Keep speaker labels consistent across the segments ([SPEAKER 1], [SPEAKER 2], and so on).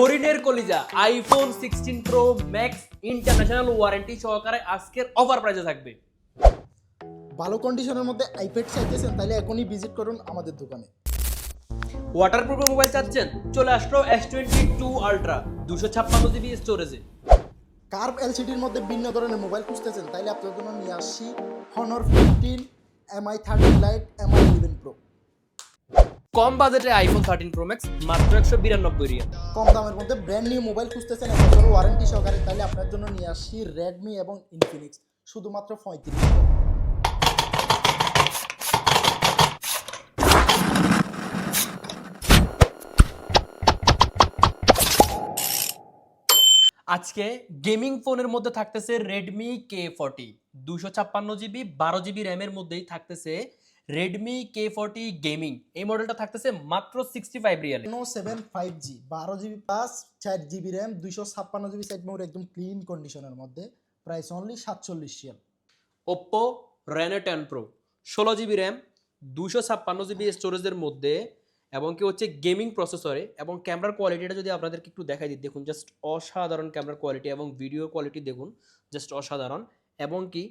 [SPEAKER 1] হরিণের কলিজা iPhone sixteen pro max international warranty সহকারে আজকের অফার প্রাইসে থাকবে।
[SPEAKER 2] ভালো কন্ডিশনের মধ্যে আইপ্যাড চাইতেছেন তাহলে এখনই ভিজিট করুন আমাদের দোকানে।
[SPEAKER 1] ওয়াটারপ্রুফ মোবাইল চাচ্ছেন? চলে আসলো এস টোয়েন্টি টু আলট্রা দুশো ছাপ্পান্ন জিবি স্টোরেজে
[SPEAKER 2] কার্ভ এলসিডির মধ্যে ভিন্ন ধরনের মোবাইল খুঁজতেছেন তাইলে আপনার জন্য নিয়ে আসছি Honor fifteen Mi thirteen lite Mi eleven pro
[SPEAKER 1] কম বাজেটে আইফোন থার্টিন প্রো ম্যাক্স মাত্র একশো বিরানব্বই রিয়াল।
[SPEAKER 2] কম দামের মধ্যে ব্র্যান্ড নিউ মোবাইল খুঁজতেছেন এক বছর ওয়ারেন্টি সহকারে তাহলে আপনার জন্য নিয়ে আসছি রেডমি এবং ইনফিনিক্স শুধুমাত্র পঁয়ত্রিশ
[SPEAKER 1] আজকে গেমিং ফোনের মধ্যে থাকতেছে রেডমি কে ফর্টি দুশো ছাপ্পান্ন জিবি বারো জিবি র্যামের মধ্যেই থাকতেছে রেডমি কে ফর্টি গেমিং এই মডেলটা থাকতেছে মাত্র সিক্সটি ফাইভ রিয়ালে
[SPEAKER 2] নো সেভেন ফাইভ জি বারো জিবি প্লাস চার জিবি র্যাম দুইশো ছাপ্পান্ন জিবি সাইড মেমোরি একদম ক্লিন কন্ডিশনের মধ্যে। প্রাইস অনলি সাতচল্লিশ রিয়াল
[SPEAKER 1] ওপ্পো রেনো টেন প্রো ষোলো জিবি র্যাম দুশো ছাপ্পান্ন জিবি স্টোরেজের মধ্যে এবং কি হচ্ছে গেমিং প্রসেসরে এবং ক্যামেরার কোয়ালিটিটা যদি আপনাদেরকে একটু দেখাই দিই দেখুন জাস্ট অসাধারণ ক্যামেরার কোয়ালিটি এবং ভিডিও কোয়ালিটি দেখুন জাস্ট অসাধারণ। এবং কি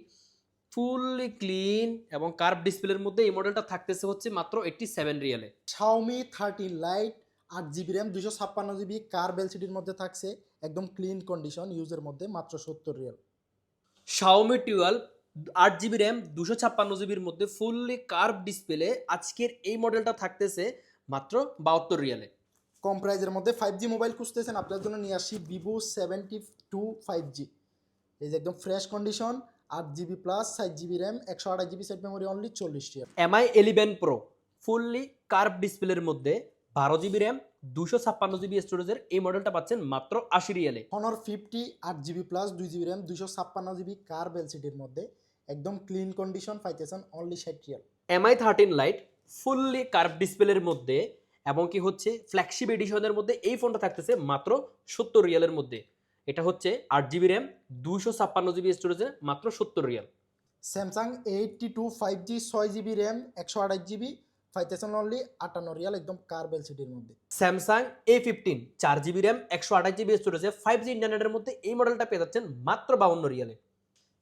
[SPEAKER 1] ফুললি ক্লিন এবং কার্ভ ডিসপ্লের মধ্যে এই মডেলটা থাকতেছে হচ্ছে মাত্র এইটটি সেভেন রিয়ালে।
[SPEAKER 2] শাওমি থার্টিন লাইট আট জিবি র্যাম দুশো ছাপ্পান্ন জিবি কার বেলসিটির মধ্যে থাকছে একদম ক্লিন কন্ডিশন ইউজের মধ্যে মাত্র সত্তর রিয়াল।
[SPEAKER 1] শাওমি টুয়েলভ আট জিবি র্যাম দুশো ছাপ্পান্ন জিবির মধ্যে ফুললি কার্ভ ডিসপ্লে আজকের এই মডেলটা থাকতেছে মাত্র বাহাত্তর রিয়ালে।
[SPEAKER 2] কম প্রাইজের মধ্যে ফাইভ জি মোবাইল খুঁজতেছেন আপনার জন্য নিয়ে আসি Vivo seventy two five G এই যে একদম ফ্রেশ কন্ডিশন আট জিবি প্লাস সাইট জিবি র্যাম একশো আঠাশ জিবি সেট মেমোরি অনলি চল্লিশ Real
[SPEAKER 1] Mi eleven pro fully curve ডিসপ্লের মধ্যে বারো জিবি র্যাম দুশো ছাপ্পান্ন জিবি স্টোরেজের এই মডেলটা পাচ্ছেন মাত্র আশি রিয়ালে।
[SPEAKER 2] হনর ফিফটি আট জিবি প্লাস দুই জিবি র্যাম দুশো ছাপ্পান্ন জিবি কার বেলসিটির মধ্যে একদম ক্লিন কন্ডিশন পাইতেছেন অনলি ষাট Real
[SPEAKER 1] Mi thirteen lite fully curve ডিসপ্লের মধ্যে এবং কি হচ্ছে ফ্ল্যাগশিপ এডিশনের মধ্যে এই ফোনটা থাকতেছে মাত্র সত্তর রিয়ালের মধ্যে। এটা হচ্ছে আট জিবি র্যাম দুশো ছাপ্পান্ন জিবি স্টোরেজে মাত্র সত্তর Real.
[SPEAKER 2] Samsung eighty two five G ছয় জিবি র্যাম একশো আঠাশ জিবি পাইতেছেন অনলি আটান্ন রিয়াল একদম কার বেলসিটির মধ্যে।
[SPEAKER 1] স্যামসাং এ ফিফটিন চার জিবি র্যাম একশো আঠাশ জিবি স্টোরেজে ফাইভ জি ইন্টারনেটের মধ্যে এই মডেলটা পেয়ে যাচ্ছেন মাত্র বাউন্ন রিয়ালে।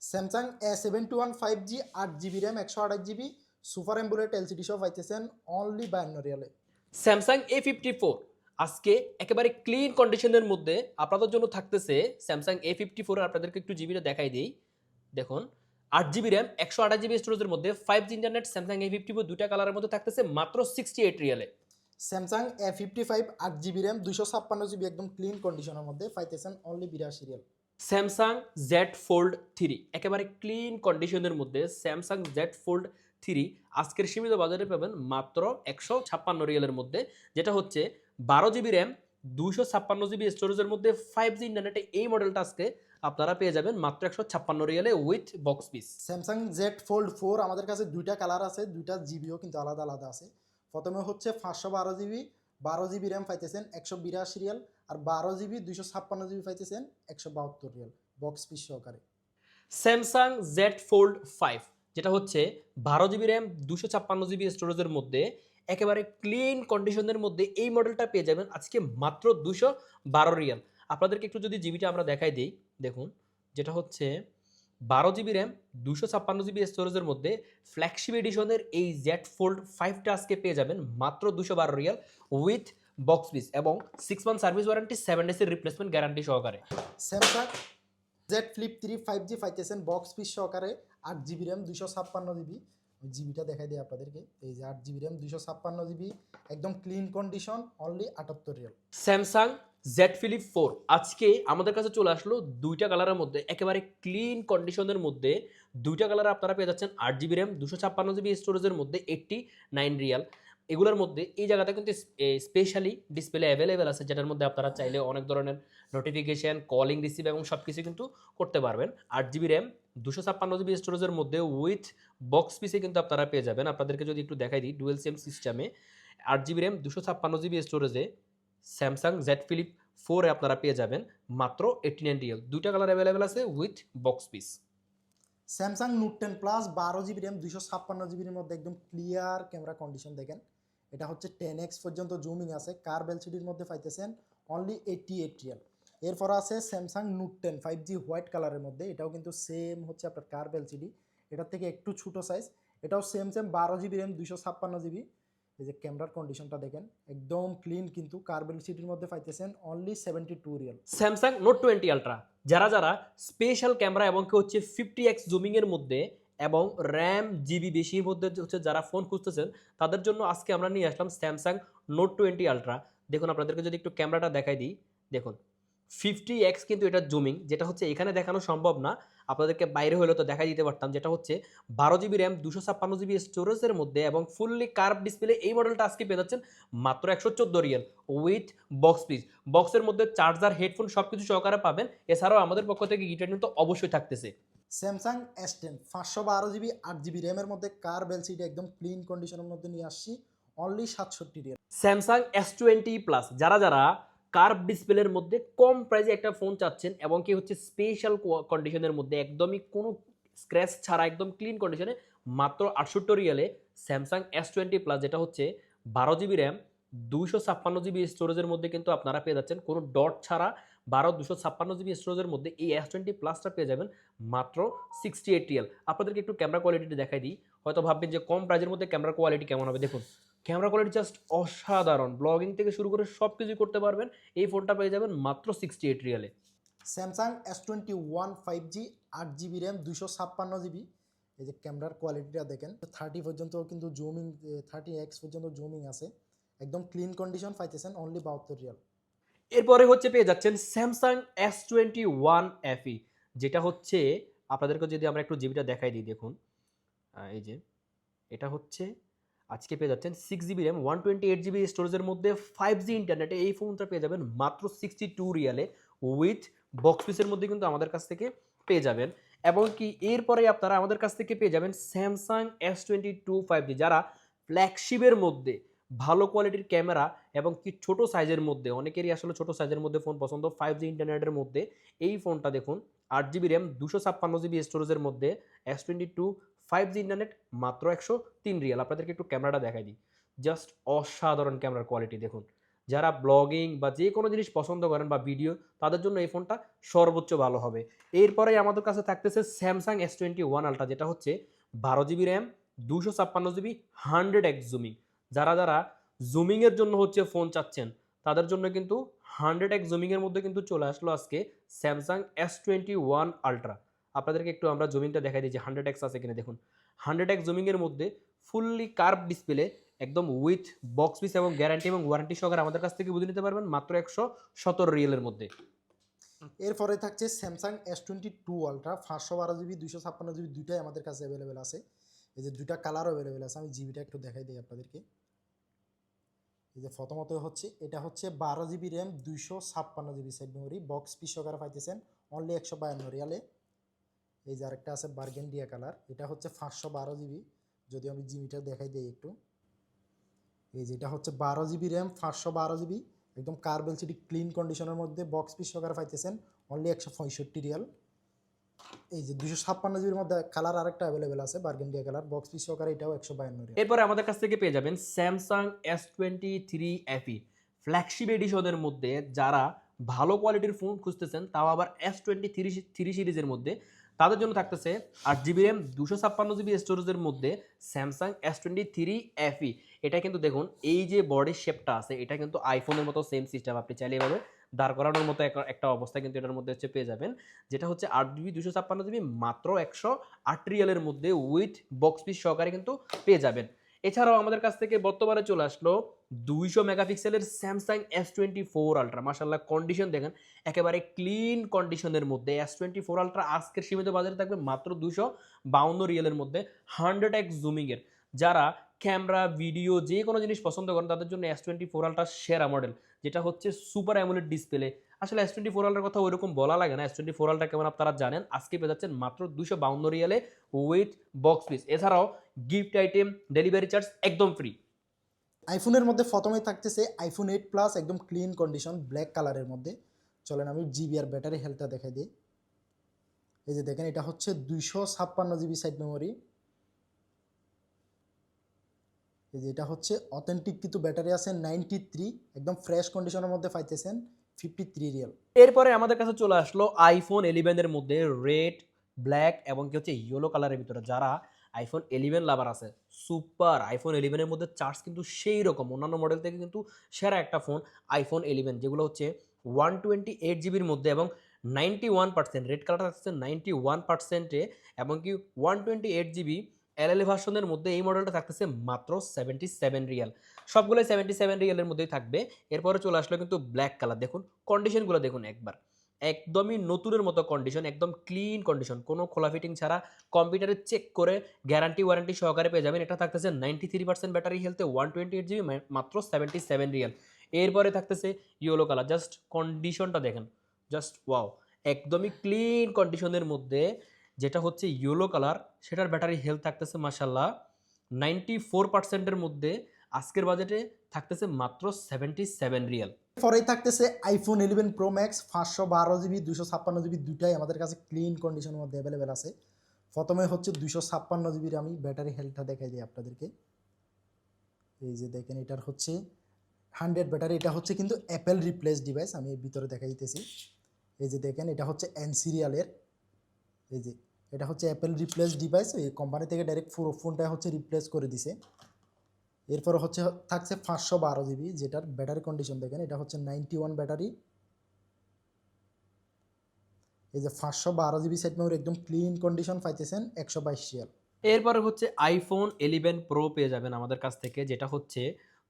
[SPEAKER 2] Samsung A seven two one five G আট জিবি র্যাম একশো আঠাশ জিবি সুপার এম্বুলেট এলসিডি সহ পাইতেছেন অনলি বায়ান্ন রিয়ালে।
[SPEAKER 1] স্যামসাং এ ফিফটি ফোর আজকে একেবারে ক্লিন কন্ডিশনের মধ্যে আপনাদের জন্য থাকতেছে স্যামসাং এ ফিফটি ফোর আপনাদেরকে একটু জিবিটা দেখাই দিই। দেখুন আট জিবি র্যাম একশো আঠাশ জিবি স্টোরেজের মধ্যে five G internet Samsung A fifty four দুটা কালারের মধ্যে থাকতেছে মাত্র সিক্সটি এইট রিয়ালে
[SPEAKER 2] স্যামসাং এ ফিফটি ফাইভ আট জিবি র্যাম দুশো ছাপ্পান্ন জিবি একদম ক্লিন কন্ডিশনের মধ্যে পাইতেছেন অনলি বিরাশি রিয়াল
[SPEAKER 1] স্যামসাং জেড ফোল্ড থ্রি একেবারে ক্লিন কন্ডিশনের মধ্যে স্যামসাং জেড ফোল্ড থ্রি আজকের সীমিত বাজারে পাবেন মাত্র একশো ছাপ্পান্ন রিয়ালের মধ্যে যেটা হচ্ছে বারো জিবি র্যাম দুশো ছাপ্পান্ন জিবি স্টোরেজের মধ্যে ফাইভ জি ইন্টারনেটে এই মডেলটা আজকে আপনারা পেয়ে যাবেন মাত্র একশো ছাপ্পান্ন রিয়ালে with box piece
[SPEAKER 2] Samsung Z fold four আমাদের কাছে দুইটা কালার আছে দুইটা জিবিও কিন্তু আলাদা আলাদা আছে। প্রথমে হচ্ছে পাঁচশো বারো জিবি বারো জিবি র্যাম পাইতেছেন একশো বিরাশি রিয়াল আর বারো জিবি দুইশো ছাপ্পান্ন জিবি পাইতেছেন একশো বাহাত্তর রিয়াল বক্স পিস সহকারে।
[SPEAKER 1] স্যামসাং জেড ফোল্ড ফাইভ যেটা হচ্ছে বারো জিবি র্যাম দুশো ছাপ্পান্ন জিবি স্টোরেজের মধ্যে একেবারে ক্লিন কন্ডিশনের মধ্যে এই মডেলটা পেয়ে যাবেন আজকে মাত্র দুশো বারো রিয়াল। আপনাদেরকে একটু যদি জিবিটা আমরা দেখাই দিই, দেখুন, যেটা হচ্ছে বারো জিবি র্যাম দুশো ছাপ্পান্ন জিবি স্টোরেজের মধ্যে ফ্ল্যাগশিপ এডিশনের এই জেড ফোল্ড ফাইভটা আজকে পেয়ে যাবেন মাত্র দুশো বারো রিয়াল উইথ বক্স পিস এবং six month service warranty seven ডেজের replacement guarantee সহকারে।
[SPEAKER 2] Samsung Z flip three five G পাইতেছেন বক্স পিস সহকারে আট জিবি র্যাম দুশো ছাপ্পান্ন জিবি ওই জিবিটা দেখাই দিই আপনাদেরকে। এই যে আট জিবি র্যাম, দুইশো ছাপ্পান্ন জিবি, একদম ক্লিন কন্ডিশন অনলি আটাত্তর রিয়াল
[SPEAKER 1] স্যামসাং জেড ফিলিপ ফোর আজকে আমাদের কাছে চলে আসলো দুইটা কালারের মধ্যে, একেবারে ক্লিন কন্ডিশনের মধ্যে দুইটা কালার আপনারা পেয়ে যাচ্ছেন আট জিবি র্যাম দুশো ছাপ্পান্ন জিবি স্টোরেজের মধ্যে এইটটি নাইন রিয়াল এগুলোর মধ্যে এই জায়গাতে কিন্তু স্পেশালি ডিসপ্লে অ্যাভেলেবেল আছে, যেটার মধ্যে আপনারা চাইলে অনেক ধরনের নোটিফিকেশন কলিং রিসিভ এবং সব কিছু কিন্তু করতে পারবেন। আট জিবি র্যাম দুশো ছাপ্পান্ন জিবি স্টোরেজের মধ্যে উইথ বক্স পিসে কিন্তু আপনারা পেয়ে যাবেন। আপনাদেরকে যদি একটু দেখাই দিই ডুয়েল সিম সিস্টেমে আট জিবি র্যাম দুশো ছাপ্পান্ন জিবি স্টোরেজে স্যামসাং জেড ফিলিপ ফোরে আপনারা পেয়ে যাবেন। মাত্র এইটি নাইন রিয়েল দুইটা কালার অ্যাভেলেবেল আছে with box piece
[SPEAKER 2] Samsung Note ten plus বারো জিবি র্যাম দুশো ছাপ্পান্ন জিবির মধ্যে একদম ক্লিয়ার ক্যামেরা কন্ডিশন দেখেন। এটা হচ্ছে টেন এক্স পর্যন্ত জুমিং আছে। কার বেলসিডির মধ্যে পাইতেছেন অনলি এইটটি এইট রিয়াল এরপর আছে Samsung Note ten five G white কালারের মধ্যে। এটাও কিন্তু সেম হচ্ছে আপনার কার্ভ এলসিডি এটার থেকে একটু ছোটো সাইজ এটাও সেম সেম বারো জিবি র্যাম দুশো ছাপ্পান্ন জিবি এই যে ক্যামেরার কন্ডিশনটা দেখেন, একদম ক্লিন কিন্তু কার্ভ এলসিডির মধ্যে পাইতেছেন অনলি সেভেন্টি টু রিয়াল
[SPEAKER 1] স্যামসাং নোট টোয়েন্টি আলট্রা যারা যারা স্পেশাল ক্যামেরা এবং কি হচ্ছে ফিফটি এক্স জুমিংয়ের মধ্যে এবং র্যাম, জিবি বেশির মধ্যে হচ্ছে যারা ফোন খুঁজতেছেন, তাদের জন্য আজকে আমরা নিয়ে আসলাম স্যামসাং নোট টোয়েন্টি আলট্রা দেখুন, আপনাদেরকে যদি একটু ক্যামেরাটা দেখাই দিই, দেখুন। ফিফটি এক্স কিন্তু এটা জুমিং যেটা হচ্ছে এখানে দেখানো সম্ভব না। আপনাদেরকে বাইরে হলে তো দেখাই দিতে পারতাম, যেটা হচ্ছে বারো জিবি র্যাম, দুশো ছাপ্পান্ন জিবি স্টোরেজের মধ্যে এবং ফুললি কার্ভ ডিসপ্লে এই মডেলটা আজকে পেয়ে যাচ্ছেন মাত্র একশো চোদ্দ রিয়েল উইথ বক্স পিস বক্সের মধ্যে চার্জার হেডফোন সব কিছু সহকারে পাবেন। এছাড়াও আমাদের পক্ষ থেকে গিটার কিন্তু অবশ্যই থাকতেছে।
[SPEAKER 2] স্যামসাং এস টেন পাঁচশো বারো জিবি, আট জিবি র্যামের মধ্যে কার্ভ এলসিডি একদম ক্লিন কন্ডিশনের মধ্যে নিয়ে আসছি অনলি সাতষট্টি রিয়াল
[SPEAKER 1] স্যামসাং এস টোয়েন্টি প্লাস যারা যারা কার্ভ ডিসপ্লের মধ্যে কম প্রাইসে একটা ফোন চাচ্ছেন এবং কি হচ্ছে স্পেশাল কন্ডিশনের মধ্যে একদমই কোনো স্ক্র্যাচ ছাড়া, একদম ক্লিন কন্ডিশনে মাত্র আটষট্টি রিয়ালে স্যামসাং এস টোয়েন্টি প্লাস যেটা হচ্ছে বারো জিবি র্যাম দুইশো ছাপ্পান্ন জিবি স্টোরেজের মধ্যে কিন্তু আপনারা পেয়ে যাচ্ছেন। কোনো ডট ছাড়া বারো দুশো ছাপ্পান্ন জিবি স্টোরেজের মধ্যে এই এস টোয়েন্টি প্লাসটা পেয়ে যাবেন মাত্র সিক্সটি এইট রিয়াল আপনাদেরকে একটু ক্যামেরা কোয়ালিটিটা দেখাই দিই। হয়তো ভাববেন যে কম প্রাইজের মধ্যে ক্যামেরা কোয়ালিটি কেমন হবে? দেখুন ক্যামেরা কোয়ালিটি জাস্ট অসাধারণ। ব্লগিং থেকে শুরু করে সব কিছুই করতে পারবেন। এই ফোনটা পেয়ে যাবেন মাত্র সিক্সটি এইট রিয়ালে
[SPEAKER 2] Samsung S twenty one five G আট জিবি র্যাম দুশো ছাপ্পান্ন জিবি এই যে ক্যামেরার কোয়ালিটিটা দেখেন থার্টি পর্যন্ত কিন্তু জুমিং থার্টি এক্স পর্যন্ত জুমিং আছে। একদম ক্লিন কন্ডিশন পাইতেছেন অনলি বাহাত্তর রিয়াল
[SPEAKER 1] এরপরে হচ্ছে পেয়ে যাচ্ছেন Samsung S twenty one FE যেটা হচ্ছে, আপনাদেরকে যদি আমরা একটু জিবিটা দেখাই দিই, দেখুন। এই যে, এটা হচ্ছে, আজকে পেয়ে যাচ্ছেন six GB RAM one twenty eight GB স্টোরেজের মধ্যে ফাইভ জি ইন্টারনেটে এই ফোনটা পেয়ে যাবেন মাত্র সিক্সটি টু রিয়ালে উইথ বক্স পিসের মধ্যে কিন্তু আমাদের কাছ থেকে পেয়ে যাবেন। এবং কি, এরপরে আপনারা আমাদের কাছ থেকে পেয়ে যাবেন Samsung S twenty two five G যারা ফ্ল্যাগশিপের মধ্যে ভালো কোয়ালিটির ক্যামেরা এবং কি ছোট সাইজের মধ্যে, অনেকেরই আসলে ছোট সাইজের মধ্যে ফোন পছন্দ ফাইভ জি ইন্টারনেটের মধ্যে, এই ফোনটা দেখুন, আট জিবি র্যাম দুশো ছাপ্পান্ন জিবি স্টোরেজের মধ্যে S twenty two five G internet মাত্র একশো তিন রিয়াল। আপনাদেরকে একটু ক্যামেরাটা দেখাই দিই। জাস্ট অসাধারণ ক্যামেরার কোয়ালিটি দেখুন। যারা ব্লগিং বা যে কোনো জিনিস পছন্দ করেন বা ভিডিও তাদের জন্য এই ফোনটা সর্বোচ্চ ভালো হবে। এরপরে আমাদের কাছে থাকতেছে Samsung S twenty one ultra যেটা হচ্ছে বারো জিবি র্যাম দুশো ছাপ্পান্ন জিবি হান্ড্রেড এক্স জুমিং যারা যারা জুমিংয়ের জন্য হচ্ছে ফোন চাচ্ছেন, তাদের জন্য কিন্তু হান্ড্রেড এক্স জুমিংয়ের মধ্যে কিন্তু চলে আসলো আজকে Samsung S twenty one ultra আপনাদেরকে একটু আমরা জুমিংটা দেখাই যে হান্ড্রেড এক্স আছে কিনা, দেখুন। হান্ড্রেড এক্স জুমিংয়ের মধ্যে ফুললি কার্ভ ডিসপ্লে একদম উইথ বক্স পিস এবং গ্যারান্টি এবং ওয়ারেন্টি সহকারে আমাদের কাছ থেকে বুঝে নিতে পারবেন, মাত্র একশো সতেরো রিয়েলের মধ্যে।
[SPEAKER 2] এরপরে থাকছে Samsung S twenty two ultra পাঁচশো বারো জিবি দুশো ছাপ্পান্ন জিবি দুইটাই আমাদের কাছে অ্যাভেলেবেল আছে। এই যে দুইটা কালারও অ্যাভেলেবেল আছে, আমি জিবিটা একটু দেখাই দিই আপনাদেরকে। এই যে প্রথমত হচ্ছে, এটা হচ্ছে বারো জিবি র্যাম, দুইশো ছাপ্পান্ন GB side memory box piece সহকারে পাইতেছেন অনলি একশো বায়ান্ন রিয়ালে। এই যে আরেকটা আছে বার্গেন্ডিয়া কালার এটা হচ্ছে পাঁচশো বারো জিবি যদি আমি জিবিটা দেখাই দিই একটু। এই যে এটা হচ্ছে বারো জিবি র্যাম, পাঁচশো বারো জিবি, একদম কার্বেল সিটি ক্লিন কন্ডিশনের মধ্যে বক্স পিস সহকারে পাইতেছেন অনলি একশো পঁয়ষট্টি রিয়াল। এই যে দুশো ছাপ্পান্ন জিবির মধ্যে কালার আরেকটা অ্যাভেলেবেল আছে বার্গেন্ডিয়া কালার বক্স পিস সহকারে এটাও একশো বায়ান্ন
[SPEAKER 1] এরপরে আমাদের কাছ থেকে পেয়ে যাবেন Samsung S twenty three FE flagship এডিশনের মধ্যে যারা ভালো কোয়ালিটির ফোন খুঁজতেছেন, তাও আবার এস টোয়েন্টি থ্রি থ্রি সিরিজের মধ্যে। তাদের জন্য থাকতেছে আট জিবি র্যাম দুশো ছাপ্পান্ন জিবি স্টোরেজের মধ্যে Samsung S twenty three FE এটা কিন্তু দেখুন, এই যে বডির শেপটা আছে, এটা কিন্তু আইফোনের মতো সেম সিস্টেম আপনি চাইলে এভাবে দাঁড় করানোর মতো এক- একটা অবস্থা কিন্তু এটার মধ্যে হচ্ছে পেয়ে যাবেন। যেটা হচ্ছে আট জিবি দুশো ছাপ্পান্ন জিবি মাত্র একশো আট রিয়ালের মধ্যে উইথ বক্স পিস সহকারে কিন্তু পেয়ে যাবেন। এছাড়াও আমাদের কাছ থেকে বর্তমানে চলে আসলো দুইশো মেগাপিক্সেলের Samsung S twenty four ultra মাসাল্লাহ কন্ডিশন দেখেন, একেবারে ক্লিন কন্ডিশনের মধ্যে। এস টোয়েন্টি ফোর আলট্রা আজকের সীমিত বাজারে থাকবে মাত্র দুশো বাউন্ন রিয়েলের মধ্যে হান্ড্রেড এক্স জুমিংয়ের যারা ক্যামেরা, ভিডিও, যে কোনো জিনিস পছন্দ করেন, তাদের জন্য এস টোয়েন্টি ফোর আলট্রা সেরা মডেল যেটা হচ্ছে সুপার অ্যামুলেট ডিসপ্লে আসলে এস টোয়েন্টি ফোর আলটার কথা ওইরকম বলা লাগে না। এস টোয়েন্টি ফোর আলটা কেমন আপনারা জানেন? আজকে পেয়ে যাচ্ছেন মাত্র দুশো বাউন্ন রিয়ালে উইথ বক্স পিস এছাড়াও গিফট আইটেম ডেলিভারি চার্জ একদম ফ্রি
[SPEAKER 2] আইফোনের মধ্যে প্রথমেই থাকতেছে আইফোন এইট প্লাস একদম ক্লিন কন্ডিশন ব্ল্যাক কালারের মধ্যে। চলেন আমি জিবি আর ব্যাটারি হেলথটা দেখাই দিই। এই যে দেখেন, এটা হচ্ছে দুইশো ছাপ্পান্ন জিবি সাইড মেমোরি এই যে এটা হচ্ছে অথেন্টিক কিন্তু ব্যাটারি আছে নাইনটি থ্রি একদম ফ্রেশ কন্ডিশনের মধ্যে পাইতেছেন ফিফটি থ্রি রিয়েল
[SPEAKER 1] এরপরে আমাদের কাছে চলে আসলো আইফোন এলিভেনের মধ্যে রেড ব্ল্যাক এবং কি হচ্ছে ইয়েলো কালারের ভিতরে। যারা আইফোন এলিভেন লাভার আছে সুপার আইফোন এলিভেনের মধ্যে চার্জ কিন্তু সেই রকম। অন্যান্য মডেল থেকে কিন্তু সেরা একটা ফোন আইফোন এলিভেন যেগুলো হচ্ছে ওয়ান টোয়েন্টি এইট জিবির মধ্যে এবং নাইনটি ওয়ান পার্সেন্ট রেড কালারটা থাকছে নাইনটি ওয়ান পার্সেন্টে এবং কি one twenty eight GB LL ভার্সনের মধ্যে এই মডেলটা থাকতেছে মাত্র সেভেন্টি সেভেন রিয়াল সবগুলোই সেভেন্টি সেভেন রিয়ালের মধ্যেই থাকবে। এরপরে চলে আসলো কিন্তু ব্ল্যাক কালার দেখুন কন্ডিশনগুলো দেখুন একবার। একদমই নতুনের মতো কন্ডিশন একদম ক্লিন কন্ডিশন কোনো খোলা ফিটিং ছাড়া কম্পিউটারে চেক করে গ্যারান্টি ওয়ারেন্টি সহকারে পেয়ে যাবেন। এটা থাকতেছে নাইনটি থ্রি পার্সেন্ট ব্যাটারি হেলতে ওয়ান টোয়েন্টি এইট জিবি মাত্র সেভেন্টি সেভেন রিয়াল এরপরে থাকতেছে ইয়েলো কালার জাস্ট কন্ডিশনটা দেখেন। জাস্ট ওয়াও একদমই ক্লিন কন্ডিশনের মধ্যে যেটা হচ্ছে ইয়েলো কালার সেটার ব্যাটারি হেলথ থাকতেছে মাসাল্লাহ নাইনটি ফোর পার্সেন্টের মধ্যে আজকের বাজেটে থাকতেছে মাত্র সেভেন্টি সেভেন রিয়াল
[SPEAKER 2] পরেই থাকতেছে আইফোন ইলেভেন প্রো ম্যাক্স পাঁচশো বারো জিবি দুশো ছাপ্পান্ন জিবি দুটাই আমাদের কাছে ক্লিন কন্ডিশনের মধ্যে অ্যাভেলেবেল আছে। প্রথমে হচ্ছে দুশো ছাপ্পান্ন জিবির আমি ব্যাটারি হেলথটা দেখাই দিই আপনাদেরকে। এই যে দেখেন, এটার হচ্ছে হান্ড্রেড ব্যাটারি এটা হচ্ছে কিন্তু অ্যাপেল রিপ্লেস ডিভাইস আমি ভিতরে দেখাই দিতেছি। এই যে দেখেন, এটা হচ্ছে এন সিরিয়ালের এই যে এটা হচ্ছে অ্যাপেল রিপ্লেস ডিভাইস এই কোম্পানি থেকে ডাইরেক্ট পুরো ফোনটা হচ্ছে রিপ্লেস করে দিছে। এরপরে হচ্ছে, থাকছে পাঁচশো বারো জিবি যেটার ব্যাটারি কন্ডিশন দেখেন, এটা হচ্ছে নাইনটি ওয়ান ব্যাটারি এই যে পাঁচশো বারো জিবি সেট মেমোরি একদম ক্লিন কন্ডিশন পাইতেছেন একশো বাইশ রিয়াল
[SPEAKER 1] এরপরে হচ্ছে আইফোন এলিভেন প্রো পেয়ে যাবেন আমাদের কাছ থেকে, যেটা হচ্ছে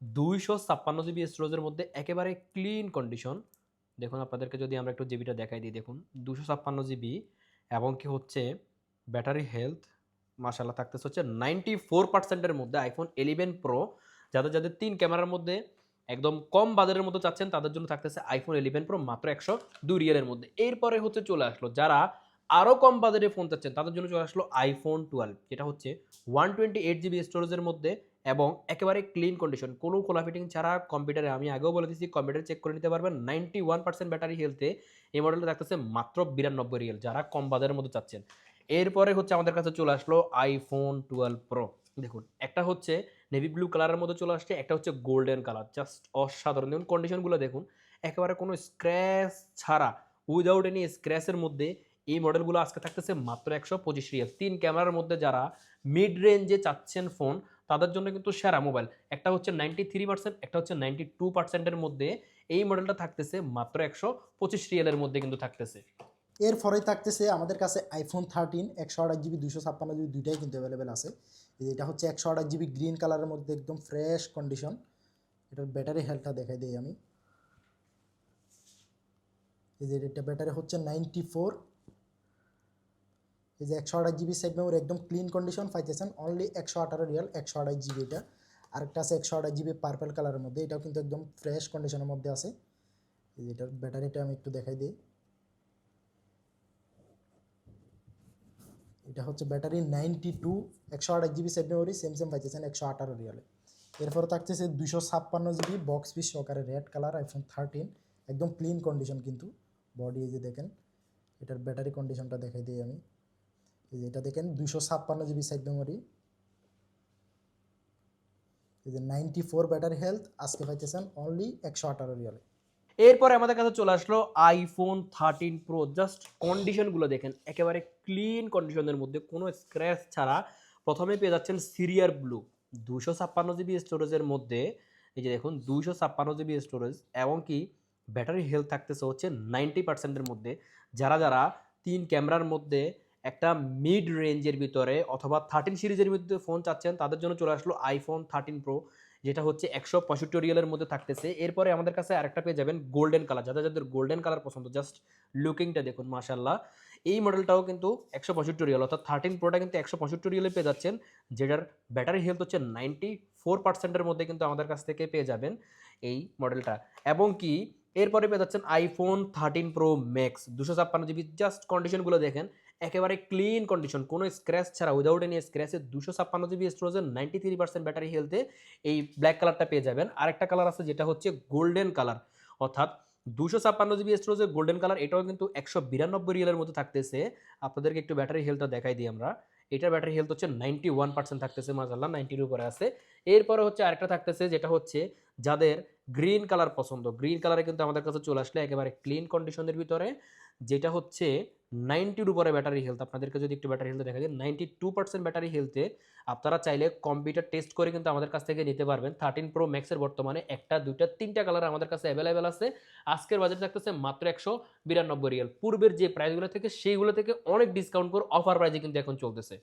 [SPEAKER 1] দুইশো ছাপ্পান্ন জিবি স্টোরেজের মধ্যে একেবারে ক্লিন কন্ডিশন দেখুন, আপনাদেরকে যদি আমরা একটু জিবিটা দেখাই দিই, দেখুন দুশো ছাপ্পান্ন জিবি এবং কি হচ্ছে ব্যাটারি হেলথ মাসাল্লাহ থাকতেছে হচ্ছে নাইনটি ফোর পার্সেন্টের মধ্যে আইফোন এলিভেন প্রো যাদের যাদের তিন ক্যামেরার মধ্যে একদম কম বাজারের মধ্যে চাচ্ছেন, তাদের জন্য থাকতেছে আইফোন ইলেভেন প্রো মাত্র একশো দুই রিয়েলের মধ্যে। এরপরে হচ্ছে চলে আসলো, যারা আরও কম বাজারে ফোন চাচ্ছেন, তাদের জন্য চলে আসলো আইফোন টুয়েলভ যেটা হচ্ছে ওয়ান টোয়েন্টি এইট জিবি স্টোরেজের মধ্যে এবং একেবারে ক্লিন কন্ডিশন কোনো খোলা ফিটিং ছাড়া কম্পিউটারে আমি আগেও বলে দিচ্ছি কম্পিউটার চেক করে নিতে পারবেন নাইনটি ওয়ান পার্সেন্ট ব্যাটারি হেলথে এই মডেলটা থাকতেছে মাত্র বিরানব্বই রিয়েল, যারা কম বাজারের মধ্যে চাচ্ছেন। এরপরে হচ্ছে আমাদের কাছে চলে আসলো আইফোন টুয়েলভ প্রো দেখুন, একটা হচ্ছে নেভি ব্লু কালারের মধ্যে চলে আসছে, একটা হচ্ছে গোল্ডেন কালার জাস্ট অসাধারণ। দেখুন কন্ডিশনগুলো দেখুন, একেবারে কোনো স্ক্র্যাচ ছাড়া উইদাউট এনি স্ক্র্যাচের মধ্যে এই মডেলগুলো আজকে থাকতেছে মাত্র একশো পঁচিশ রিয়াল তিন ক্যামেরার মধ্যে যারা মিড রেঞ্জে চাচ্ছেন ফোন তাদের জন্য কিন্তু সেরা মোবাইল একটা হচ্ছে নাইনটি থ্রি পার্সেন্ট একটা হচ্ছে নাইনটি টু পার্সেন্টের মধ্যে এই মডেলটা থাকতেছে মাত্র একশো পঁচিশ রিয়ালের মধ্যে কিন্তু থাকতেছে।
[SPEAKER 2] এরপরেই থাকতেছে আমাদের কাছে আইফোন থার্টিন একশো আঠাশ জিবি দুশো ছাপ্পান্ন জিবি দুইটাই কিন্তু অ্যাভেলেবেল আছে। এটা হচ্ছে একশো আঠাশ জিবি গ্রিন কালারের মধ্যে একদম ফ্রেশ কন্ডিশন এটার ব্যাটারি হেলথটা দেখাই দিই আমি। এই যে এটা ব্যাটারি হচ্ছে নাইনটি ফোর এই যে একশো আঠাশ জিবি সেট মেমোরি একদম ক্লিন কন্ডিশন পাইতেছেন। অনলি একশো আঠারো রিয়াল একশো আঠাশ জিবি এটা। আরেকটা আছে একশো আঠাশ জিবি পার্পেল কালারের মধ্যে। এটাও কিন্তু একদম ফ্রেশ কন্ডিশনের মধ্যে আছে। এই যে এটার ব্যাটারিটা আমি একটু দেখাই দিই। এটা হচ্ছে ব্যাটারি নাইনটি টু, একশো আট আঠাশ GB set memory same same পাইতেছেন একশো আঠারো রিয়ালে। এরপর থাকতেছে দুশো ছাপ্পান্ন জিবি বক্স পিস সহকারে রেড কালার আইফোন থার্টিন একদম ক্লিন কন্ডিশন কিন্তু। বডি এই যে দেখেন, এটার ব্যাটারি কন্ডিশনটা দেখাই দিই আমি। এই যে এটা দেখেন দুশো ছাপ্পান্ন জিবি সেট মেমোরি এই যে নাইনটি ফোর ব্যাটারি হেলথ আজকে পাইতেছেন অনলি একশো আঠারো রিয়ালে।
[SPEAKER 1] এরপরে আমাদের কাছে চলে আসলো আইফোন থার্টিন প্রো জাস্ট কন্ডিশনগুলো দেখেন, একেবারে ক্লিন কন্ডিশনের মধ্যে, কোনো স্ক্র্যাচ ছাড়া প্রথমে পেয়ে যাচ্ছেন সিরিয়ার ব্লু দুশো ছাপ্পান্ন জিবি স্টোরেজের মধ্যে, এই যে দেখুন দুশো ছাপ্পান্ন জিবি স্টোরেজ এবং কি ব্যাটারি হেলথ থাকতেছে হচ্ছে নাইনটি পার্সেন্টের মধ্যে। যারা যারা তিন ক্যামেরার মধ্যে একটা মিড রেঞ্জের ভিতরে অথবা থার্টিন সিরিজের মধ্যে ফোন চাচ্ছেন, তাদের জন্য চলে আসলো আইফোন থার্টিন প্রো যেটা হচ্ছে একশো পঁয়ষট্টি রিয়েলের মধ্যে থাকতেছে। এরপরে আমাদের কাছে আরেকটা পেয়ে যাবেন গোল্ডেন কালার যাদের যাদের গোল্ডেন কালার পছন্দ জাস্ট লুকিংটা দেখুন মাশাল্লাহ এই মডেলটাও কিন্তু একশো পঁয়ষট্টি রিয়েল অর্থাৎ থার্টিন প্রোটা কিন্তু একশো পঁয়ষট্টি রিয়েলে পেয়ে যাচ্ছেন, যেটার ব্যাটারি হেলথ হচ্ছে নাইনটি ফোর পার্সেন্টের মধ্যে কিন্তু আমাদের কাছ থেকে পেয়ে যাবেন এই মডেলটা এবং কি, এরপরে পেয়ে যাচ্ছেন আইফোন থার্টিন প্রো ম্যাক্স দুশো ছাপ্পান্ন জিবি জাস্ট কন্ডিশনগুলো দেখেন। একেবারে ক্লিন কন্ডিশন কোনো স্ক্র্যাচ ছাড়া উইদাউট এনি স্ক্র্যাচের দুশো ছাপ্পান্ন জিবি স্টোরেজের নাইনটি থ্রি পার্সেন্ট ব্যাটারি হেলথে এই ব্ল্যাক কালারটা পেয়ে যাবেন। আরেকটা কালার আছে যেটা হচ্ছে গোল্ডেন কালার অর্থাৎ দুশো ছাপ্পান্ন জিবি স্টোরেজের গোল্ডেন কালার এটাও কিন্তু একশো বিরানব্বই রিয়েলের মধ্যে থাকতেছে। আপনাদেরকে একটু ব্যাটারি হেলথটা দেখাই দিই আমরা। এটার ব্যাটারি হেলথ হচ্ছে নাইনটি ওয়ান পার্সেন্ট থাকতেছে মাসাল্লাহ নাইনটির উপরে আছে। এরপরে হচ্ছে আরেকটা থাকতেছে, যেটা হচ্ছে যাদের গ্রিন কালার পছন্দ। গ্রিন কালারে কিন্তু আমাদের কাছে চলে আসলে একেবারে ক্লিন কন্ডিশনের ভিতরে, যেটা হচ্ছে নাইনটির উপরে ব্যাটারি হেলথ আপনাদেরকে যদি একটু ব্যাটারি হেলথ দেখা যায় নাইনটি টু পার্সেন্ট ব্যাটারি হেলথে আপনারা চাইলে কম্পিউটার টেস্ট করে কিন্তু আমাদের কাছ থেকে নিতে পারবেন। থার্টিন প্রো ম্যাক্সের বর্তমানে একটা, দুইটা, তিনটা কালার আমাদের কাছে অ্যাভেলেবেল আছে। আজকের বাজারে থাকতেছে মাত্র একশো বিরানব্বই রিয়াল। পূর্বের যে প্রাইসগুলো থেকে, সেইগুলো থেকে অনেক ডিসকাউন্ট করে অফার প্রাইজে কিন্তু এখন চলতেছে।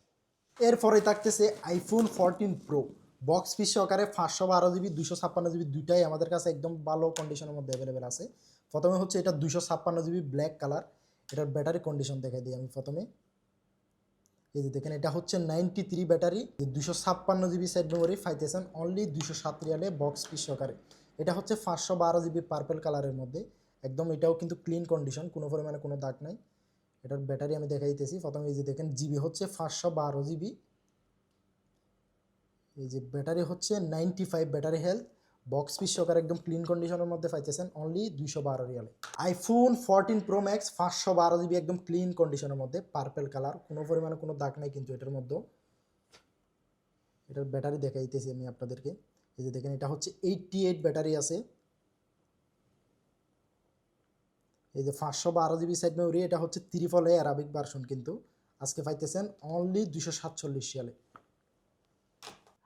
[SPEAKER 2] এরপরে থাকতেছে iPhone fourteen Pro box piece সহকারে পাঁচশো বারো জিবি দুশো ছাপ্পান্ন জিবি দুইটাই আমাদের কাছে একদম ভালো কন্ডিশনের মধ্যে অ্যাভেলেবেল আছে। প্রথমে হচ্ছে এটা দুশো ছাপ্পান্ন জিবি ব্ল্যাক কালার এটার ব্যাটারি কন্ডিশন দেখাই দিই আমি প্রথমে। এই যে দেখেন, এটা হচ্ছে নাইনটি থ্রি ব্যাটারি দুশো ছাপ্পান্ন জিবি সাইড মেমোরি ফাইতেছেন অনলি দুশো সাত রিয়ালে বক্স পিস সহকারে। এটা হচ্ছে পাঁচশো বারো জিবি পার্পেল কালারের মধ্যে। একদম এটাও কিন্তু ক্লিন কন্ডিশন কোনো পরিমাণে কোনো দাগ নাই। এটার ব্যাটারি আমি দেখাই দিতেছি। প্রথমে এই যে দেখেন জিবি হচ্ছে পাঁচশো বারো জিবি এই যে ব্যাটারি হচ্ছে ninety five battery health box piece সহকারে একদম ক্লিন কন্ডিশনের মধ্যে পাইতেছেন অনলি দুইশো বারো রিয়ালে। আইফোন ফোরটিন প্রো ম্যাক্স পাঁচশো বারো জিবি একদম ক্লিন কন্ডিশনের মধ্যে পার্পেল কালার কোনো পরিমাণে কোনো দাগ নাই কিন্তু এটার মধ্যে এটার ব্যাটারি দেখাইতেছি আমি আপনাদেরকে। এই যে দেখেন, এটা হচ্ছে এইটটি এইট ব্যাটারি আছে। এই যে পাঁচশো বারো জিবি সাইড মেমোরি এটা হচ্ছে ত্রিফল এ আরাবিক ভার্সন কিন্তু। আজকে পাইতেছেন অনলি দুশো সাতচল্লিশ সালে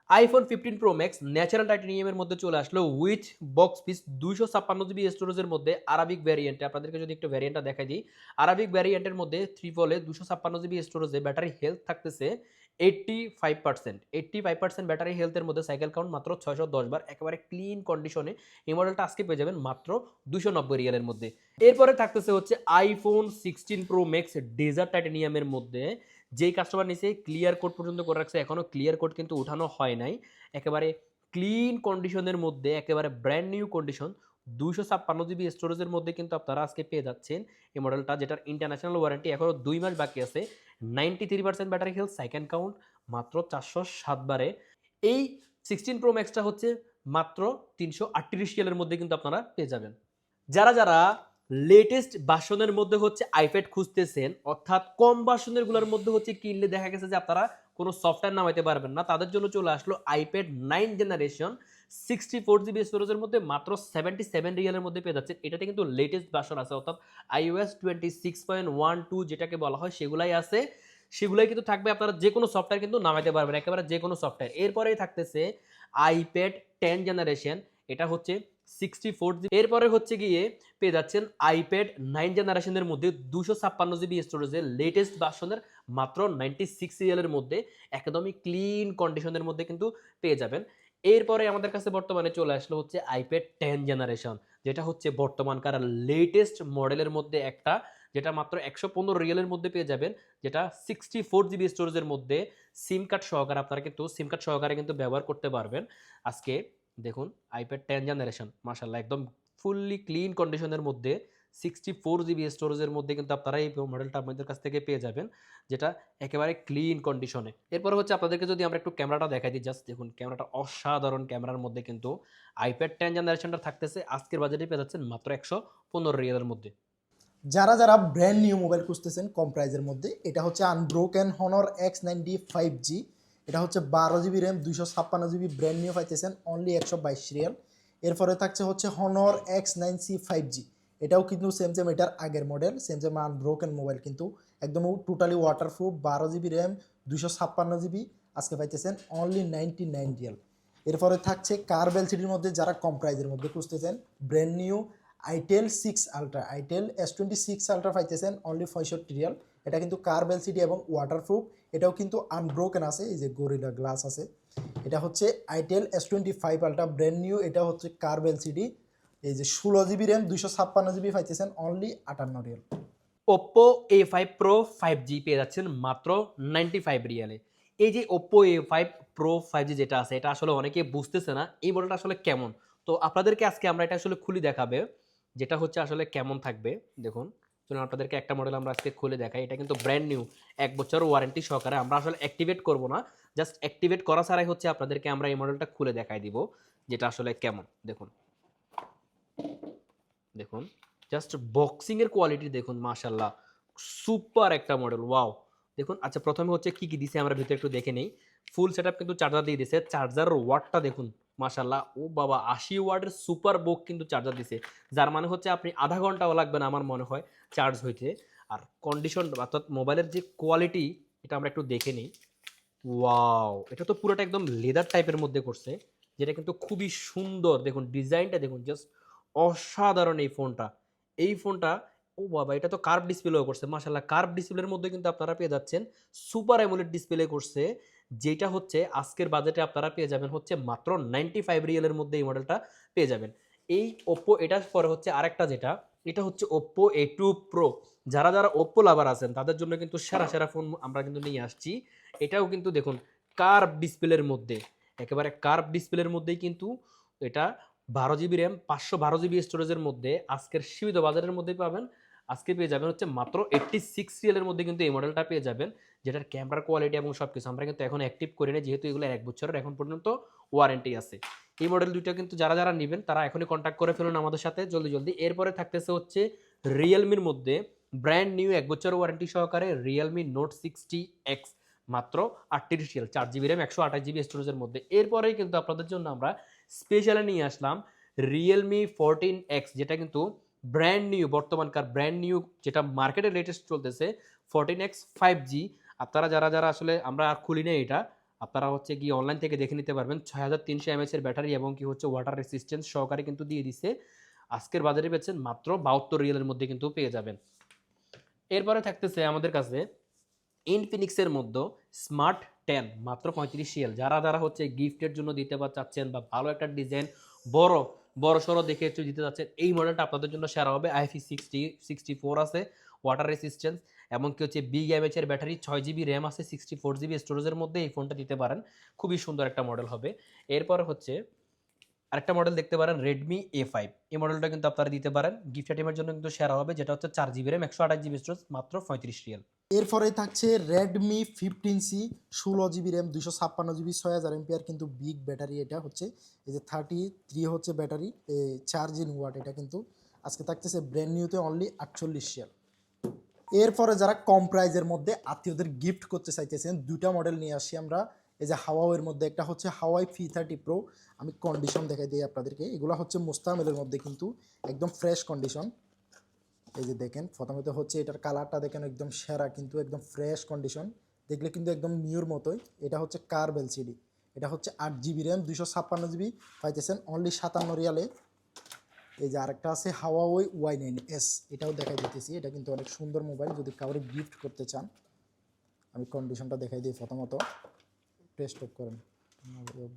[SPEAKER 1] iPhone fifteen Pro Max natural টাইটেনিয়ামের মধ্যে চলে আসলো উইথ বক্স পিস দুইশো ছাপ্পান্ন জিবি স্টোরেজের মধ্যে আরাবিক ভ্যারিয়েন্টে আপনাদেরকে যদি একটু ভ্যারিয়েন্টটা দেখাই দিই আরাবিক ভ্যারিয়েন্টের মধ্যে ত্রিপলে দুশো ছাপ্পান্ন জিবি স্টোরেজে ব্যাটারি হেলথ থাকতেছে eighty five percent eighty five percent battery হেলথের মধ্যে সাইকেল কাউন্ট মাত্র ছয়শো দশ বার, একেবারে ক্লিন কন্ডিশনে এই মডেলটা আজকে পেয়ে যাবেন মাত্র দুশো নব্বই রিয়ালের মধ্যে। এরপরে থাকতেছে হচ্ছে iPhone sixteen Pro Max desert টাইটেনিয়ামের মধ্যে। যেই কাস্টমার নিচে ক্লিয়ার কোড পর্যন্ত করে রাখছে এখনও ক্লিয়ার কোড কিন্তু উঠানো হয় নাই। একেবারে ক্লিন কন্ডিশনের মধ্যে, একেবারে ব্র্যান্ড নিউ কন্ডিশন দুইশো ছাপ্পান্ন জিবি স্টোরেজের মধ্যে কিন্তু আপনারা আজকে পেয়ে যাচ্ছেন এই মডেলটা যেটার ইন্টারন্যাশনাল ওয়ারেন্টি এখনও দুই মাস বাকি আছে। Ninety three percent battery health second count মাত্র চারশো সাতবারে এই সিক্সটিন প্রো ম্যাক্সটা হচ্ছে মাত্র তিনশো আটত্রিশ রিয়ালের মধ্যে কিন্তু আপনারা পেয়ে যাবেন। যারা যারা লেটেস্ট বাসনের মধ্যে হচ্ছে আইপ্যাড খুঁজতেছেন, অর্থাৎ কম বাসনেরগুলোর মধ্যে হচ্ছে কিনলে দেখা গেছে যে আপনারা কোনো সফটওয়্যার নামাইতে পারবেন না। তাদের জন্য চলে আসলো iPad nine generation sixty four GB স্টোরেজের মধ্যে মাত্র সেভেন্টি সেভেন রিয়ালের মধ্যে পেয়ে যাচ্ছেন। এটাতে কিন্তু লেটেস্ট বাসন আছে, অর্থাৎ iOS twenty six point one two যেটাকে বলা হয়, সেগুলাই আছে। সেগুলাই কিন্তু থাকবে আপনারা যে কোনো সফটওয়্যার কিন্তু নামাইতে পারবেন, একেবারে যে কোনো সফটওয়্যার এরপরেই থাকতেছে আইপ্যাড টেন জেনারেশন এটা হচ্ছে সিক্সটি ফোর জিবি এরপরে হচ্ছে গিয়ে পেয়ে যাচ্ছেন আইপ্যাড নাইন জেনারেশনের মধ্যে দুশো ছাপ্পান্ন জিবি স্টোরেজের লেটেস্ট ভার্সনের মাত্র নাইনটি সিক্স সিরিয়ালের মধ্যে একদমই ক্লিন কন্ডিশনের মধ্যে কিন্তু পেয়ে যাবেন। এরপরে আমাদের কাছে বর্তমানে চলে আসলো হচ্ছে আইপ্যাড টেন জেনারেশন যেটা হচ্ছে বর্তমানকার লেটেস্ট মডেলের মধ্যে একটা, যেটা মাত্র একশো পনেরো রিয়েলের মধ্যে পেয়ে যাবেন, যেটা সিক্সটি ফোর জিবি স্টোরেজের মধ্যে সিম কার্ড সহকারে আপনারা কিন্তু সিম কার্ড সহকারে কিন্তু ব্যবহার করতে পারবেন। আজকে দেখুন আইপ্যাড টেন জেনারেশন মাসাল্লাহ একদম ফুললি ক্লিন কন্ডিশনের মধ্যে সিক্সটি ফোর জিবি স্টোরেজের মধ্যে কিন্তু আপনারা এই মডেলটা আপনাদের কাছ থেকে পেয়ে যাবেন, যেটা একেবারে ক্লিন কন্ডিশনে এরপর হচ্ছে আপনাদেরকে যদি আমরা একটু ক্যামেরাটা দেখাই দিই জাস্ট দেখুন ক্যামেরাটা অসাধারণ ক্যামেরার মধ্যে কিন্তু আইপ্যাড টেন জেনারেশনটা থাকতেছে, আজকের বাজারে পেয়ে যাচ্ছেন মাত্র একশো পনেরো রিয়ালের মধ্যে।
[SPEAKER 2] যারা যারা ব্র্যান্ড নিউ মোবাইল খুঁজতেছেন কম প্রাইজের মধ্যে, এটা হচ্ছে unbroken Honor X ninety five G এটা হচ্ছে বারো জিবি র্যাম, দুইশো ছাপ্পান্ন জিবি ব্র্যান্ড নিউ পাইতেছেন অনলি একশো বাইশ রিয়াল। এরপরে থাকছে হচ্ছে Honor X nine C five G এটাও কিন্তু সেম সেম এটার আগের model same same unbroken mobile কিন্তু একদম টোটালি ওয়াটারপ্রুফ বারো জিবি র্যাম, দুইশো ছাপ্পান্ন জিবি আজকে পাইতেছেন অনলি নাইনটি নাইন রিয়াল। এরপরে থাকছে কার্বেল সিটির মধ্যে যারা কম প্রাইজের মধ্যে খুঁজতেছেন brand new itel six ultra itel S twenty six ultra পাইতেছেন অনলি পঁয়ষট্টি রিয়াল। এটা কিন্তু কার্বেল সিটি এবং ওয়াটারপ্রুফ এটাও কিন্তু আনব্রোকেন আছে, এই যে গরিলা গ্লাস আছে। এটা হচ্ছে itel S twenty five ultra brand new এটা হচ্ছে কার্বেল সিটি এই যে ষোলো জিবি র্যাম দুইশো ছাপ্পান্ন জিবি পাইতেছেন অনলি আটান্ন Real
[SPEAKER 1] Oppo A five Pro five G পেয়ে যাচ্ছেন মাত্র নাইনটি ফাইভ রিয়ালে এই যে Oppo A five Pro five G যেটা আছে, এটা আসলে অনেকে বুঝতেছে না, এই মডেলটা আসলে কেমন? তো আপনাদেরকে আজকে আমরা এটা আসলে খুলে দেখাবে, যেটা হচ্ছে আসলে কেমন থাকবে, দেখুন। চলুন আপনাদেরকে একটা মডেল আমরা আজকে খুলে দেখাই। এটা কিন্তু ব্র্যান্ড নিউ এক বছর ওয়ারেন্টি সহকারে। আমরা আসলে অ্যাক্টিভেট করব না জাস্ট অ্যাক্টিভেট করা ছাড়াই হচ্ছে আপনাদেরকে আমরা এই মডেলটা খুলে দেখাই দিব, যেটা আসলে কেমন। দেখুন। দেখুন জাস্ট বক্সিং এর কোয়ালিটি দেখুন মাশাল্লাহ সুপার একটা মডেল ওয়াও দেখুন আচ্ছা প্রথমে হচ্ছে কি কি দিছে, আমরা ভিতরে একটু দেখে নেই। ফুল সেটআপ কিন্তু চার্জার দিয়ে দিছে। চার্জারের ওয়াটটা দেখুন মাশাল্লাহ ও বাবা, আশি ওয়ার্ডের সুপার বুক কিন্তু চার্জার দিছে। যার মানে হচ্ছে আপনি আধা ঘন্টাও লাগবে না আমার মনে হয় চার্জ হইতে। আর কন্ডিশন অর্থাৎ মোবাইলের যে কোয়ালিটি এটা আমরা একটু দেখে নিই। ওয়াও, এটা তো পুরোটা একদম লেদার টাইপের মধ্যে করছে। যেটা কিন্তু খুবই সুন্দর। দেখুন, ডিজাইনটা দেখুন জাস্ট অসাধারণ এই ফোনটা। এই ফোনটা, ও বাবা, এটা তো কার্ভ ডিসপ্লেও করছে। মাশাল্লাহ কার্ভ ডিসপ্লের মধ্যে কিন্তু আপনারা পেয়ে যাচ্ছেন। সুপার অ্যামোলেড ডিসপ্লে করছে। যেটা হচ্ছে আজকের বাজেটে আপনারা পেয়ে যাবেন হচ্ছে মাত্র নাইনটি ফাইভ রিয়েলের মধ্যে এই মডেলটা পেয়ে যাবেন। এই ওপ্পো এটার পরে হচ্ছে আরেকটা যেটা, এটা হচ্ছে ওপ্পো এ টু প্রো যারা যারা ওপ্পো লাভার আছেন, তাদের জন্য কিন্তু সেরা সেরা ফোন আমরা কিন্তু নিয়ে আসছি। এটাও কিন্তু দেখুন কার্ভ ডিসপ্লের মধ্যে। একেবারে কার্ভ ডিসপ্লের মধ্যেই কিন্তু এটা বারো জিবি র্যাম পাঁচশো বারো জিবি স্টোরেজের মধ্যে আজকের সীমিত বাজারের মধ্যে পাবেন। আজকে পেয়ে যাবেন হচ্ছে মাত্র এইটটি সিক্স রিয়েলের মধ্যে কিন্তু এই মডেলটা পেয়ে যাবেন। যেটার ক্যামেরার কোয়ালিটি এবং সব কিছু আমরা কিন্তু এখন অ্যাক্টিভ করি না যেহেতু এগুলো এক বছরের, এখন পর্যন্ত ওয়ারেন্টি আছে। এই মডেল দুটো কিন্তু যারা যারা নেবেন, তারা এখনই কন্ট্যাক্ট করে ফেলুন আমাদের সাথে জলদি জলদি। এরপরে থাকতেছে হচ্ছে রিয়েলমির মধ্যে ব্র্যান্ড নিউ এক বছর ওয়ারেন্টি সহকারে রিয়েলমি নোট সিক্সটি এক্স মাত্র আটত্রিশ রিয়েল চার জিবি র্যাম একশো আঠাশ জিবি স্টোরেজের মধ্যে। এরপরেই কিন্তু আপনাদের জন্য আমরা স্পেশালে নিয়ে আসলাম রিয়েলমি ফোরটিন এক্স যেটা কিন্তু ব্র্যান্ড নিউ বর্তমানকার ব্র্যান্ড নিউ যেটা মার্কেটে লেটেস্ট চলতেছে ফোরটিন এক্স ফাইভ জি আপনারা যারা যারা আসলে আমরা আর খুলি না এটা, আপনারা হচ্ছে গিয়ে অনলাইন থেকে দেখে নিতে পারবেন। ছয় হাজার তিনশো এমএস এর ব্যাটারি এবং কি হচ্ছে ওয়াটার রেসিস্টেন্স সহকারে কিন্তু দিয়ে দিছে। আজকের বাজারে পেয়েছেন মাত্র বাহাত্তর রিয়েলের মধ্যে কিন্তু পেয়ে যাবেন। এরপরে থাকতেছে আমাদের কাছে ইনফিনিক্সের মধ্যে স্মার্ট টেন মাত্র পঁয়ত্রিশ রিয়েল। যারা যারা হচ্ছে গিফটের জন্য দিতে বা চাচ্ছেন বা ভালো একটা ডিজাইন বড় বড় সড়ো দেখে একটু দিতে চাচ্ছেন, এই মডেলটা আপনাদের জন্য সেরা হবে। আইফি সিক্সটি সিক্সটি ফোর আছে ওয়াটার রেসিস্টেন্স এবং কি হচ্ছে বিগ এমএচের ব্যাটারি ছয় জিবি র্যাম আছে সিক্সটি ফোর জিবি স্টোরেজের মধ্যে এই ফোনটা দিতে পারেন। খুবই সুন্দর একটা মডেল হবে। এরপর হচ্ছে আরেকটা মডেল দেখতে পারেন রেডমি এ ফাইভ এই মডেলটা কিন্তু আপনারা দিতে পারেন। গিফট আইটেমের জন্য কিন্তু সেরা হবে, যেটা হচ্ছে চার জিবি র্যাম একশো আঠাশ জিবি স্টোরেজ মাত্র পঁয়ত্রিশ রিয়াল।
[SPEAKER 2] এরপরে থাকছে রেডমি ফিফটিন সি ষোলো জিবি র্যাম দুশো ছাপ্পান্ন জিবি ছয় হাজার এমপিআর কিন্তু বিগ ব্যাটারি এটা হচ্ছে। এই যে থার্টি থ্রি হচ্ছে ব্যাটারি চার্জিং ওয়াট এটা কিন্তু। আজকে থাকতেছে ব্র্যান্ড নিউতে অনলি আটচল্লিশ শেয়ার এরপরে যারা কম প্রাইজের মধ্যে আত্মীয়দের গিফট করতে চাইতেছেন, দুইটা মডেল নিয়ে আসি আমরা। এই যে হাওয়াওয়ের মধ্যে একটা হচ্ছে হাওয়াই ফি থার্টি প্রো আমি কন্ডিশন দেখাই দিই আপনাদেরকে। এগুলো হচ্ছে মোস্তামেলের মধ্যে কিন্তু একদম ফ্রেশ কন্ডিশন এই যে দেখেন প্রথমত হচ্ছে এটার কালারটা দেখেন একদম সেরা, কিন্তু একদম ফ্রেশ কন্ডিশন দেখলে কিন্তু একদম নিউর মতোই। এটা হচ্ছে কার্ভ এলসিডি এটা হচ্ছে আট জিবি র্যাম দুশো ছাপ্পান্ন জিবি পাইতেছেন অনলি সাতান্ন রিয়ালে। এই যে আরেকটা আছে হাওয়া ওই ওয়াই নাইন এস এটাও দেখাই দিতেছি। এটা কিন্তু অনেক সুন্দর মোবাইল, যদি কাউরে গিফট করতে চান, আমি কন্ডিশনটা দেখাই দিই প্রথমত। টেস্ট অফ করেন।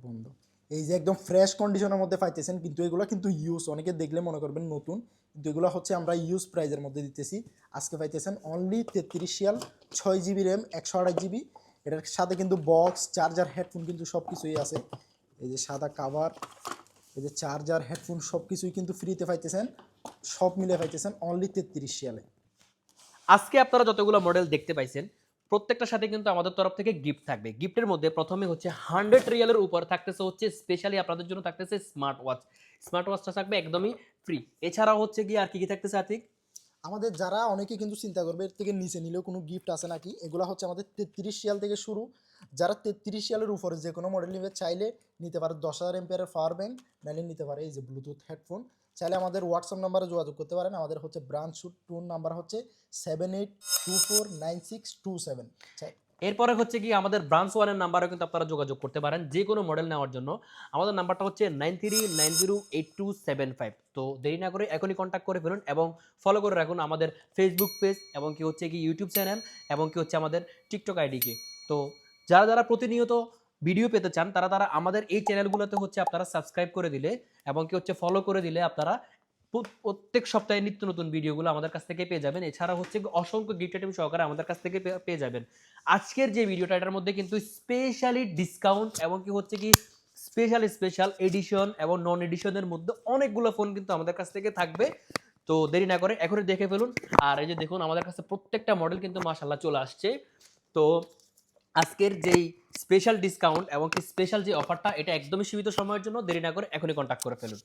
[SPEAKER 2] বন্ধ। এই যে একদম ফ্রেশ কন্ডিশনের মধ্যে পাইতেছেন, কিন্তু এগুলো কিন্তু ইউজ অনেকে দেখলে মনে করবেন নতুন, কিন্তু এগুলো হচ্ছে আমরা ইউজ প্রাইজের মধ্যে দিতেছি। আজকে পাইতেছেন অনলি তেত্রিশ শিয়াল ছয় জিবি র্যাম একশো আঠাশ জিবি এটার সাথে কিন্তু বক্স চার্জার হেডফোন কিন্তু সব কিছুই আছে। এই যে সাদা কাভার এই যে চার্জার হেডফোন সব কিছুই কিন্তু ফ্রিতে পাইতেছেন। সব মিলে পাইতেছেন অনলি তেত্রিশ শিয়ালে
[SPEAKER 1] আজকে আপনারা যতগুলো মডেল দেখতে পাইছেন, প্রত্যেকটার সাথে কিন্তু আমাদের তরফ থেকে গিফট থাকবে। গিফটের মধ্যে প্রথমে হচ্ছে হান্ড্রেড রিয়ালের উপর থাকতেছে হচ্ছে স্পেশালি আপনাদের জন্য থাকতেছে স্মার্ট ওয়াচ স্মার্ট ওয়াচটা থাকবে একদমই ফ্রি এছাড়াও হচ্ছে গিয়ে আর কি কি থাকতেছে আতিক?
[SPEAKER 2] আমাদের যারা অনেকে কিন্তু চিন্তা করবে, এর থেকে নিচে নিলেও কোনো গিফট আছে নাকি? এগুলো হচ্ছে আমাদের তেত্রিশ শিয়াল থেকে শুরু। যারা তেত্রিশ শিয়ালের উপরে যে কোনো মডেল নিবে, চাইলে নিতে পারে দশ হাজার এমপিয়ারের পাওয়ার ব্যাঙ্ক নাইলে নিতে পারে এই যে ব্লুটুথ হেডফোন চাইলে আমাদের হোয়াটসঅ্যাপ নাম্বারে যোগাযোগ করতে পারেন। আমাদের হচ্ছে ব্রাঞ্চ টোন নাম্বার হচ্ছে seven eight two four nine six two seven
[SPEAKER 1] এরপরে হচ্ছে কি আমাদের ব্রাঞ্চ ওয়ানের নাম্বারও কিন্তু আপনারা যোগাযোগ করতে পারেন যে কোনো মডেল নেওয়ার জন্য। আমাদের নাম্বারটা হচ্ছে nine three nine zero eight two seven five. তো দেরি না করে এখনই কন্ট্যাক্ট করে ফেলুন এবং ফলো করে রাখুন আমাদের ফেসবুক পেজ এবং কি হচ্ছে কি ইউটিউব চ্যানেল এবং কি হচ্ছে আমাদের টিকটক আইডিকে তো যারা যারা প্রতিনিয়ত ভিডিও পেতে চান, তারা তারা আমাদের এই চ্যানেলগুলোতে হচ্ছে আপনারা সাবস্ক্রাইব করে দিলে এবং কি হচ্ছে ফলো করে দিলে আপনারা প্রত্যেক সপ্তাহে নিত্য নতুন ভিডিওগুলো আমাদের কাছ থেকে পেয়ে যাবেন। এছাড়া হচ্ছে অসংখ্য গিফট আইটেম সহকারে আমাদের কাছ থেকে পেয়ে যাবেন। আজকের যে ভিডিওটা এটার মধ্যে কিন্তু স্পেশালি ডিসকাউন্ট এবং কি হচ্ছে কি স্পেশাল স্পেশাল এডিশন এবং নন এডিশনের মধ্যে অনেকগুলো ফোন কিন্তু আমাদের কাছ থেকে থাকবে। তো দেরি না করে এখনই দেখে ফেলুন। আর এই যে দেখুন, আমাদের কাছে প্রত্যেকটা মডেল কিন্তু মাশাল্লাহ চলে আসছে। তো আজকের যেই স্পেশাল ডিসকাউন্ট এবং কি স্পেশাল যে অফারটা এটা একদমই সীমিত সময়ের জন্য দেরি না করে এখনই কন্ট্যাক্ট করে ফেলুন।